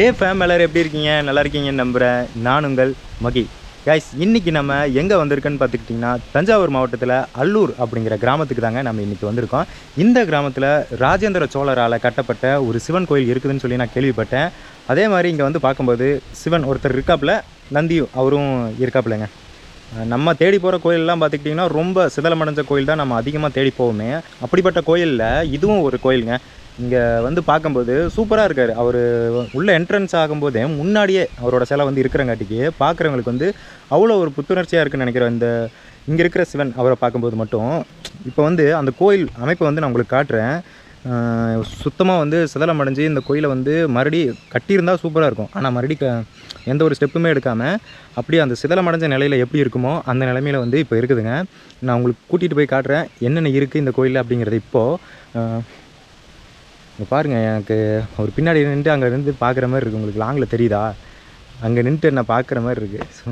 ஏ fame எப்படி இருக்கீங்க? நல்லா இருக்கீங்கன்னு நம்புகிறேன் நான் உங்கள் மகி. கைஸ் இன்றைக்கி நம்ம எங்கே வந்திருக்கேன்னு பார்த்துக்கிட்டிங்கன்னா தஞ்சாவூர் மாவட்டத்தில் அல்லூர் அப்படிங்கிற கிராமத்துக்கு தாங்க நம்ம இன்றைக்கி வந்திருக்கோம். இந்த கிராமத்தில் ராஜேந்திர சோழரால் கட்டப்பட்ட ஒரு சிவன் கோயில் இருக்குதுன்னு சொல்லி நான் கேள்விப்பட்டேன். அதே மாதிரி இங்கே வந்து பார்க்கும்போது சிவன் ஒருத்தர் இருக்காப்புல நந்தியும் அவரும் இருக்காப்புலங்க. நம்ம தேடி போகிற கோயிலெலாம் பார்த்துக்கிட்டிங்கன்னா ரொம்ப சிதலமடைஞ்ச கோயில் தான் நம்ம அதிகமாக தேடி போவோமே. அப்படிப்பட்ட கோயிலில் இதுவும் ஒரு கோயிலுங்க. இங்கே வந்து பார்க்கும்போது சூப்பராக இருக்கார். அவர் உள்ளே என்ட்ரன்ஸ் ஆகும்போதே முன்னாடியே அவரோட சிலை வந்து இருக்கிறங்காட்டிக்கு பார்க்குறவங்களுக்கு வந்து அவ்வளோ ஒரு புத்துணர்ச்சியாக இருக்குன்னு நினைக்கிறேன். இந்த இங்கே இருக்கிற சிவன் அவரை பார்க்கும்போது மட்டும். இப்போ வந்து அந்த கோயில் அமைப்பை வந்து நான் உங்களுக்கு காட்டுறேன். சுத்தமாக வந்து சிதலம் அடைஞ்சு இந்த கோயிலை வந்து மறுபடி கட்டியிருந்தால் சூப்பராக இருக்கும். ஆனால் மறுபடி க எந்த ஒரு ஸ்டெப்புமே எடுக்காமல் அப்படியே அந்த சிதலம் அடைஞ்ச நிலையில் எப்படி இருக்குமோ அந்த நிலைமையில் வந்து இப்போ இருக்குதுங்க. நான் உங்களுக்கு கூட்டிகிட்டு போய் காட்டுறேன். என்னென்ன இருக்குது இந்த கோயிலில் அப்படிங்கிறது இப்போது இங்கே பாருங்கள் எனக்கு அவர் பின்னாடி நின்று அங்கே இருந்து பார்க்குற மாதிரி இருக்குது உங்களுக்கு லாங்கில் தெரியுதா? அங்கே நின்றுட்டு என்னை பார்க்குற மாதிரி இருக்குது ஸோ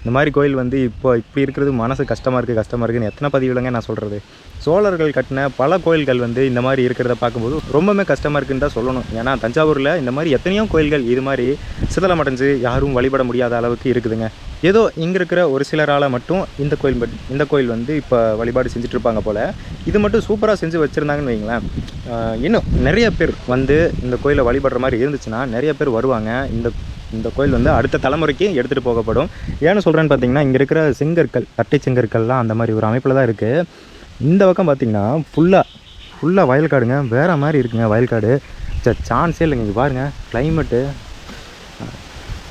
இந்த மாதிரி கோயில் வந்து இப்போ இப்போ இருக்கிறது மனசு கஷ்டமாக இருக்குது கஷ்டமாக இருக்குன்னு எத்தனை பதிவுலங்க நான் சொல்கிறது சோழர்கள் கட்டின பல கோயில்கள் வந்து இந்த மாதிரி இருக்கிறத பார்க்கும்போது ரொம்பவுமே கஷ்டமாக இருக்குன்னு தான் சொல்லணும். ஏன்னா தஞ்சாவூரில் இந்த மாதிரி எத்தனையோ கோயில்கள் இது மாதிரி சிதலமடைஞ்சு யாரும் வழிபட முடியாத அளவுக்கு இருக்குதுங்க. ஏதோ இங்கே இருக்கிற ஒரு சிலரால் மட்டும் இந்த கோயில் இந்த கோயில் வந்து இப்போ வழிபாடு செஞ்சுட்டு இருப்பாங்க போல். இது மட்டும் சூப்பராக செஞ்சு வச்சுருந்தாங்கன்னு வைங்களேன். இன்னும் நிறைய பேர் வந்து இந்த கோயிலை வழிபடுற மாதிரி இருந்துச்சுன்னா நிறைய பேர் வருவாங்க. இந்த இந்த கோயில் வந்து அடுத்த தலைமுறைக்கு எடுத்துகிட்டு போகப்படும். ஏன்னு சொல்கிறேன்னு பார்த்தீங்கன்னா இங்கே இருக்கிற செங்கற்கள் தட்டை செங்கற்கள்லாம் அந்த மாதிரி ஒரு அமைப்பில் தான் இருக்குது இந்த பக்கம் பார்த்தீங்கன்னா ஃபுல்லாக ஃபுல்லாக வயல்காடுங்க வேறு மாதிரி இருக்குங்க வயல்காடு ச சான்ஸே இல்லைங்க. இங்கே பாருங்கள் கிளைமேட்டு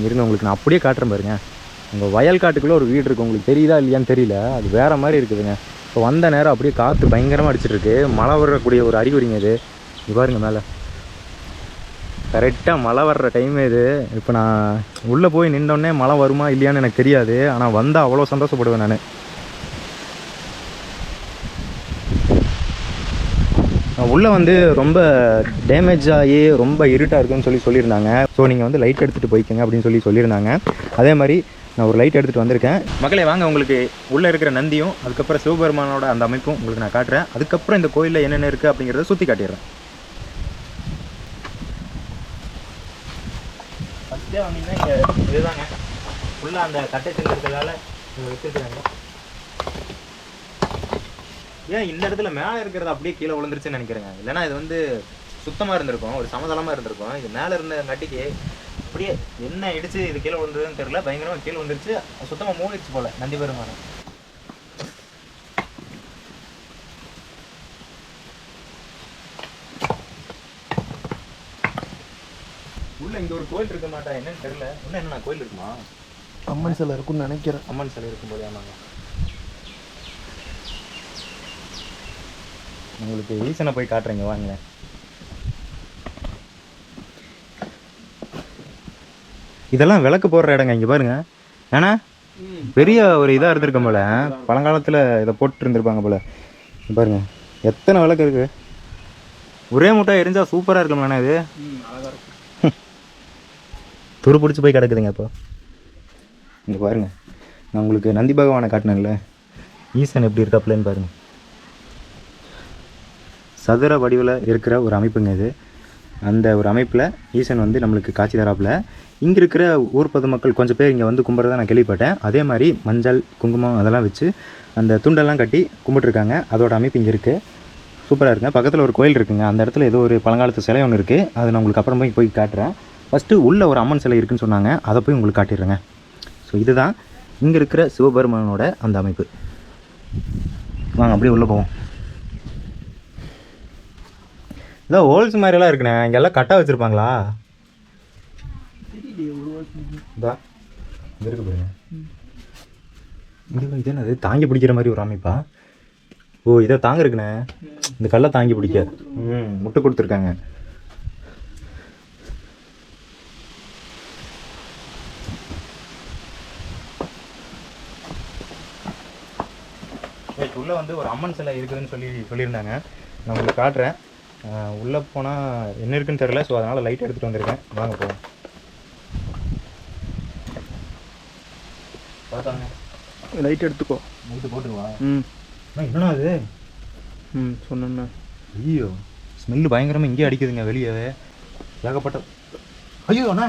இருங்க உங்களுக்கு நான் அப்படியே காட்டுறேன் பாருங்க. உங்கள் வயல்காட்டுக்குள்ளே ஒரு வீடு இருக்குது உங்களுக்கு தெரியுதா இல்லையான்னு தெரியல. அது வேறு மாதிரி இருக்குதுங்க. இப்போ வந்த நேரம் அப்படியே காற்று பயங்கரமாக அடிச்சிட்ருக்கு மழை வரக்கூடிய ஒரு அறிகுறிங்க இது. இது பாருங்கள் மேலே. கரெக்டாக மழை வர்ற டைம் இது. இப்போ நான் உள்ளே போய் நின்றோடனே மழை வருமா இல்லையான்னு எனக்கு தெரியாது. ஆனால் வந்தால் அவ்வளோ சந்தோஷப்படுவேன் நான். உள்ளே வந்து ரொம்ப டேமேஜ் ஆகி ரொம்ப இருட்டாக இருக்குன்னு சொல்லி சொல்லியிருந்தாங்க. ஸோ நீங்கள் வந்து லைட் எடுத்துகிட்டு போய்க்கங்க அப்படின்னு சொல்லி சொல்லியிருந்தாங்க. அதே மாதிரி நான் ஒரு லைட் எடுத்துகிட்டு வந்திருக்கேன். மக்களே வாங்க உங்களுக்கு உள்ளே இருக்கிற நந்தியும் அதுக்கப்புறம் சிவபெருமானோட அந்த அமைப்பும் உங்களுக்கு நான் காட்டுறேன். அதுக்கப்புறம் இந்த கோயிலில் என்னென்ன இருக்குது அப்படிங்கிறத சுற்றி காட்டிடுறேன். இதே வந்தீங்கன்னா இங்கே இதுதாங்க. ஃபுல்லாக அந்த கட்டை இருக்கிறதால வச்சுருக்காங்க ஏன் இந்த இடத்துல மேலே இருக்கிறது அப்படியே கீழே விழுந்துருச்சுன்னு நினைக்கிறேங்க. இல்லைன்னா இது வந்து சுத்தமாக இருந்திருக்கும் ஒரு சமதளமாக இருந்திருக்கும். இது மேலே இருந்த கட்டிக்கு அப்படியே என்ன இடிச்சு இது கீழே விழுந்ததுன்னு தெரியல. பயங்கரமாக கீழே விழுந்துருச்சு. சுத்தமாக மூடிடுச்சு போல நந்தி பெருமானம் உள்ள இங்க ஒரு கோயில் இருக்க மாட்டா என்னன்னு தெரியல. இன்னும் என்ன கோயில் இருக்குமா? அம்மன் சிலை இருக்கும்னு நினைக்கிறேன். அம்மன் சிலை இருக்கும் போது ஆமாங்க. உங்களுக்கு ஈசனை போய் காட்டுறீங்க வாங்க. இதெல்லாம் விளக்கு போடுற இடங்க இங்க பாருங்க. ஏன்னா பெரிய ஒரு இதாக இருந்திருக்கும் போல. பழங்காலத்தில் இதை போட்டு இருந்திருப்பாங்க போல. இங்க பாருங்க. எத்தனை விளக்கு இருக்கு? ஒரே முட்டை எரிஞ்சா சூப்பராக இருக்கும்லண்ணா இது? அழகா இருக்கும். துரு பிடிச்சி போய் கிடக்குதுங்க இப்போ. இங்கே பாருங்க. நான் உங்களுக்கு நந்தி பகவானை காட்டினேன்ல. ஈசன் எப்படி இருக்காப்புலன்னு பாருங்க. சதுர வடிவில் இருக்கிற ஒரு அமைப்புங்க இது. அந்த ஒரு அமைப்பில் ஈசன் வந்து நம்மளுக்கு காட்சி தராப்புல இங்கே இருக்கிற ஊர் பொதுமக்கள் கொஞ்சம் பேர் இங்கே வந்து கும்பிட்றதா நான் கேள்விப்பட்டேன். அதே மாதிரி மஞ்சள் குங்குமம் அதெல்லாம் வச்சு அந்த துண்டெல்லாம் கட்டி கும்பிட்டுருக்காங்க. அதோட அமைப்பு இங்கே இருக்குது சூப்பராக இருக்குங்க. பக்கத்தில் ஒரு கோயில் இருக்குங்க. அந்த இடத்துல ஏதோ ஒரு பழங்காலத்து சிலை ஒன்று இருக்குது அதை நான் உங்களுக்கு அப்புறம் போய் போய் காட்டுறேன். ஃபஸ்ட்டு உள்ளே ஒரு அம்மன் சிலை இருக்குன்னு சொன்னாங்க. அதை போய் உங்களுக்கு காட்டிடுறேங்க. ஸோ இதுதான் இங்கே இருக்கிற சிவபெருமானோட அந்த அமைப்பு. வாங்க அப்படியே உள்ளே போவோம். இதோ ஹோல்ஸ் மாதிரிலாம் இருக்குண்ணே. இங்கெல்லாம் கட்டாக வச்சுருப்பாங்களா? இதா இருக்கு பாருங்க. இது இது என்னது? தாங்கி பிடிக்கிற மாதிரி ஒரு அமைப்பா? ஓ இதை தாங்க இருக்குண்ணே இந்த கல்லை தாங்கி பிடிக்க. ம் முட்டை கொடுத்துருக்காங்க ரைட் உள்ளே வந்து ஒரு அம்மன் சிலை இருக்குதுன்னு சொல்லி சொல்லியிருந்தாங்க. நான் உங்களுக்கு காட்டுறேன். உள்ளே போனால் என்ன இருக்குன்னு தெரியல ஸோ அதனால் லைட் எடுத்துகிட்டு வந்திருக்கேன். வாங்க போவோம். பார்த்தாங்க. லைட் எடுத்துக்கோ. நைட்டு போட்டுருவா? ம். என்னண்ணா அது? ம் சொன்னேண்ணே. ஐயோ ஸ்மெல்லு பயங்கரமாக இங்கேயே அடிக்குதுங்க வெளியவே. ஏகப்பட்ட ஐயோ அண்ணா.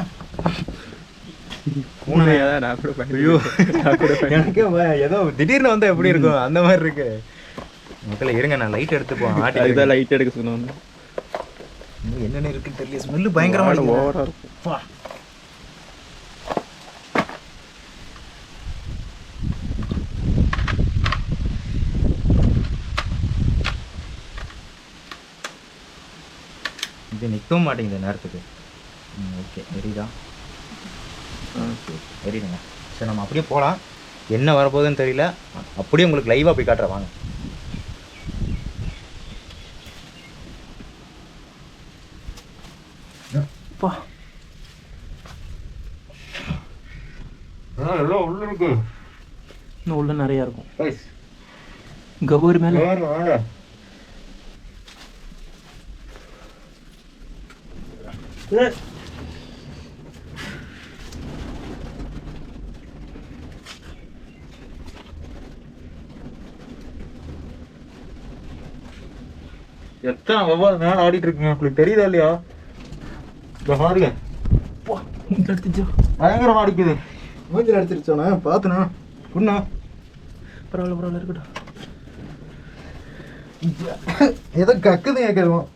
எனக்கே ஏதோ திடீர்னு வந்தா எப்படி இருக்கும்? அந்த மாதிரி இருக்கு. மக்களே இருங்க நான் லைட் எடுத்துப்போம் ஆட்டி அதுதான் லைட் எடுக்க சொன்னோம் என்னென்ன இருக்குன்னு தெரியல. ஸ்மெல்லு பயங்கரமா அடிக்குது. ஓவரா இருக்கும். இது நிற்கவும் மாட்டேங்குது நேரத்துக்கு. ஓகே வெரிதா வெரிடுங்க சரி நம்ம அப்படியே போகலாம் என்ன வரப்போகுதுன்னு தெரியல. அப்படியே உங்களுக்கு லைவாக போய் காட்டுறேன் வாங்க. எல்லாம் உள்ள இருக்கு. இன்னும் உள்ள நிறையா இருக்கும். கைஸ் கபோர் மேலே. வாங்க. எத்தனை ஒவ்வொரு நாள் ஆடிட்டு இருக்குங்க. உங்களுக்கு தெரியுதா இல்லையா? இந்த பாருங்க. பயங்கரமா அடிக்குது. மூஞ்சில் அடிச்சிருச்சோண்ணா பார்த்துண்ணா குண்ணா பரவாயில்ல பரவாயில்ல இருக்கட்டும். ஏதோ கக்குதுங்க கேட்கும்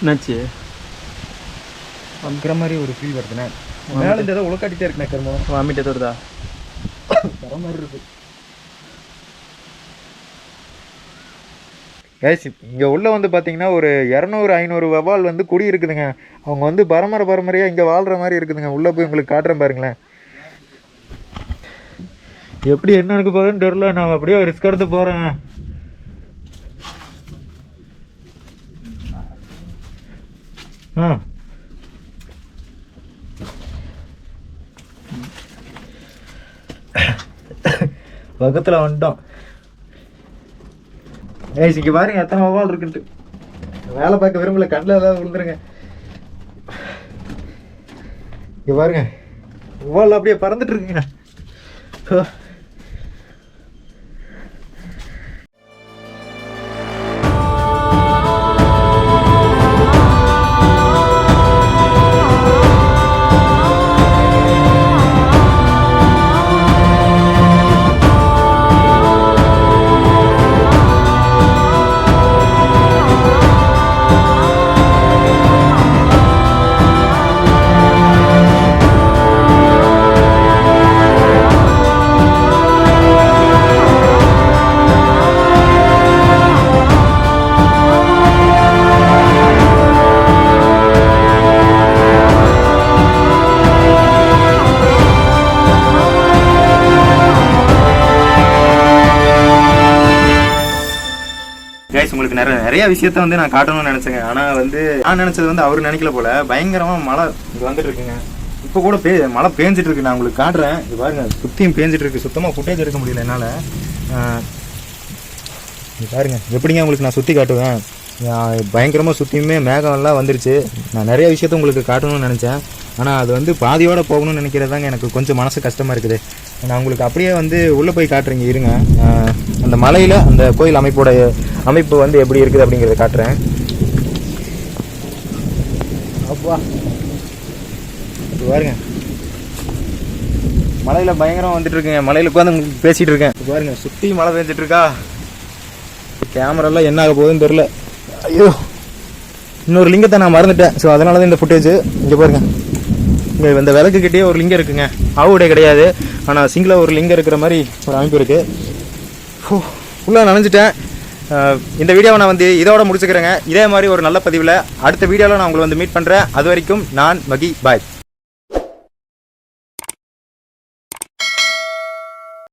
என்னாச்சு? அமுக்கிற மாதிரி ஒரு ஃபீல் வருதுண்ணே. மேலே இருந்து ஏதோ உழக்காட்டிட்டே இருக்குண்ணே கருமம் வாமிட்டே தருதா? வர மாதிரி இருக்கு. கேஸ் இங்கே உள்ள வந்து பார்த்தீங்கன்னா ஒரு இரநூறு ஐநூறு வவால் வந்து குடி இருக்குதுங்க. அவங்க வந்து பரம்பரை பரம்பரையாக இங்கே வாழ்கிற மாதிரி இருக்குதுங்க. உள்ளே போய் உங்களுக்கு காட்டுறேன் பாருங்களேன். எப்படி என்ன நடக்க போகுதுன்னு தெரில நான் அப்படியே ரிஸ்க் எடுத்து போகிறேன் ஆ. பக்கத்தில் வந்துட்டோம் ஏய் இங்கே பாருங்க எத்தனை வவால் இருக்குன்ட்டு. வேலை பார்க்க விரும்பல கண்ணில் ஏதாவது விழுந்துருங்க. இங்கே பாருங்க வவால் அப்படியே பறந்துட்டு இருக்குங்க. கைஸ் உங்களுக்கு நிறைய நிறைய விஷயத்த வந்து நான் காட்டணும்னு நினைச்சேங்க. ஆனால் வந்து நான் நினைச்சது வந்து அவர் நினைக்கல போல. பயங்கரமாக மழை இங்கே வந்துட்டு இருக்குங்க. இப்போ கூட பே மழை பேஞ்சிட்டு இருக்கு. நான் உங்களுக்கு காட்டுறேன். இது பாருங்க சுத்தியும் பேஞ்சிட்டு இருக்கு. சுத்தமாக ஃபுட்டேஜ் எடுக்க முடியல என்னால். இது பாருங்க. எப்படிங்க உங்களுக்கு நான் சுற்றி காட்டுவேன்? பயங்கரமாக சுற்றியுமே மேகம்லாம் வந்துருச்சு. நான் நிறைய விஷயத்த உங்களுக்கு காட்டணும்னு நினச்சேன். ஆனால் அது வந்து பாதியோடு போகணும்னு நினைக்கிறதாங்க எனக்கு கொஞ்சம் மனசு கஷ்டமாக இருக்குது. நான் உங்களுக்கு அப்படியே வந்து உள்ளே போய் காட்டுறீங்க. இருங்க. அந்த மலையில் அந்த கோயில் அமைப்போட அமைப்பு வந்து எப்படி இருக்குது அப்படிங்கிறத காட்டுறேன். அப்பா. இது பாருங்க. மலையில் பயங்கரம் வந்துட்டு இருக்குங்க. மலையில் உட்காந்து பேசிகிட்டு இருக்கேன். இது பாருங்க சுற்றி மழை பெஞ்சிட்டு இருக்கா கேமராலாம் என்ன ஆக போகுதுன்னு தெரில ஐயோ. இன்னொரு லிங்கத்தை நான் மறந்துட்டேன். ஸோ அதனால தான் இந்த ஃபுட்டேஜ் இங்கே பாருங்க. இங்கே இந்த விளக்கு கிட்டேயே ஒரு லிங்கம் இருக்குங்க. ஆவுடைய கிடையாது. ஆனால் சிங்கிளாக ஒரு லிங்கம் இருக்கிற மாதிரி ஒரு அமைப்பு இருக்குது ஃபுல்லாக நனைஞ்சிட்டேன். இந்த வீடியோவை நான் வந்து இதோட முடிச்சுக்கிறேங்க. இதே மாதிரி ஒரு நல்ல பதிவில் அடுத்த வீடியோவில் நான் உங்களை வந்து மீட் பண்ணுறேன் அது வரைக்கும் நான் மகி பாய்